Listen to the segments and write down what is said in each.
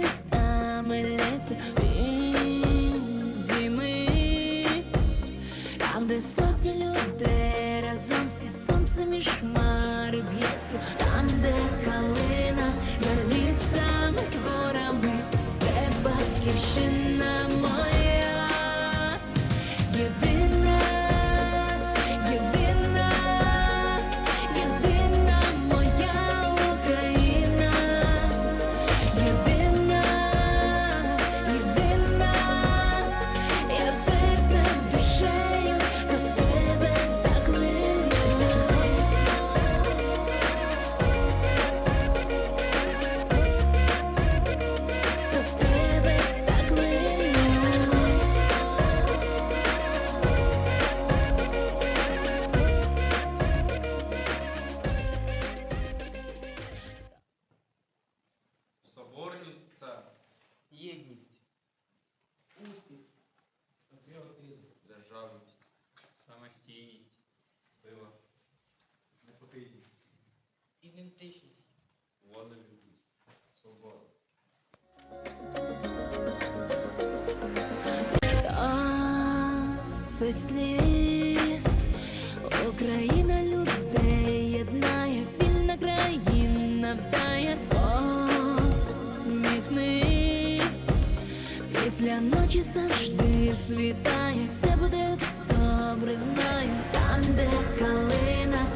містами лється дімис Там, де сотні людей разом всі сонце між хмари б'ється, там де державність, Самостійність. сила, непохитність, ідентичність, волелюбність, свобода. Суть сліз Україна людей єднає, вільна країна вздає, Після ночі завжди світає, все буде добре, знаю, там, де калина,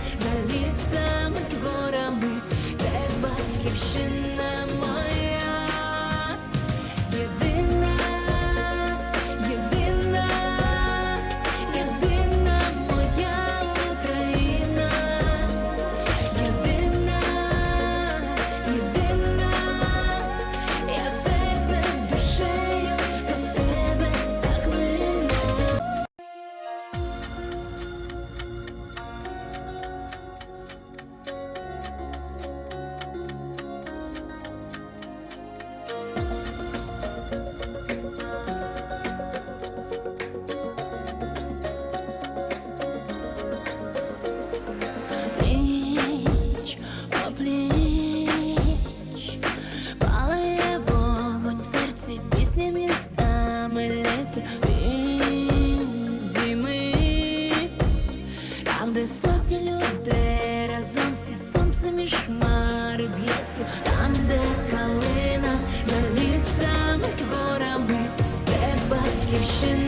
де сотні людей разом всі сонце між хмари б'ється, там, де калина, за лісами горами, де батьківщина.